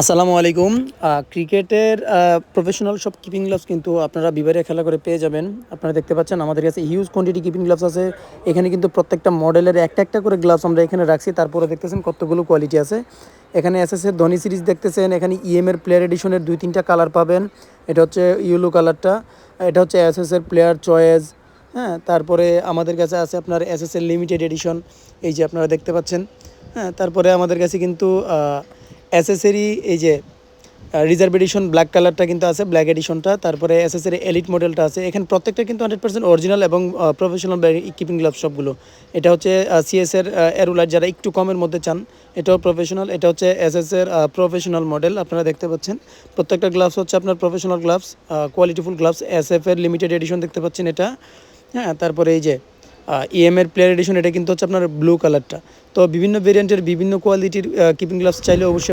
আসসালামু আলাইকুম। ক্রিকেটের প্রফেশনাল সব কিপিং গ্লাভস কিন্তু আপনারা বিবারে খেলা করে পেয়ে যাবেন। আপনারা দেখতে পাচ্ছেন আমাদের কাছে হিউজ কোয়ান্টিটি কিপিং গ্লাভস আছে। এখানে কিন্তু প্রত্যেকটা মডেলের একটা একটা করে গ্লাভস আমরা এখানে রাখছি। তারপরে দেখতেছেন কতগুলো কোয়ালিটি আছে। এখানে এস এর ধনী সিরিজ দেখতেছেন। এখানে ইএম এর প্লেয়ার এডিশনের দুই তিনটা কালার পাবেন। এটা হচ্ছে ইয়েলো কালারটা এটা হচ্ছে এস এর প্লেয়ার চয়েস হ্যাঁ তারপরে আমাদের কাছে আছে আপনার এস এর লিমিটেড এডিশন এই যে আপনারা দেখতে পাচ্ছেন। হ্যাঁ তারপরে আমাদের কাছে কিন্তু এসএসেরই এই যে রিজার্ভ এডিশন ব্ল্যাক কালারটা কিন্তু আছে, ব্ল্যাক এডিশনটা, তারপরে এসএসের এলিট মডেলটা আছে। এখানে প্রত্যেকটা কিন্তু হান্ড্রেড পার্সেন্ট অরিজিনাল এবং প্রফেশনাল কিপিং গ্লাভ সবগুলো। এটা হচ্ছে সিএসের এরুলার যারা একটু কমের মধ্যে চান, এটাও প্রফেশনাল এটা হচ্ছে এসএসের প্রফেশনাল মডেল আপনারা দেখতে পাচ্ছেন। প্রত্যেকটা গ্লাভস হচ্ছে আপনার প্রফেশনাল গ্লাভস কোয়ালিটিফুল গ্লাভস এর লিমিটেড এডিশন দেখতে পাচ্ছেন এটা। হ্যাঁ তারপরে এই যে ইএম এর প্লেয়ার এডিশন এটা কিন্তু হচ্ছে আপনার ব্লু কালারটা তো বিভিন্ন ভেরিয়েন্টের বিভিন্ন কোয়ালিটির কিপিং গ্লাভস চাইলে অবশ্যই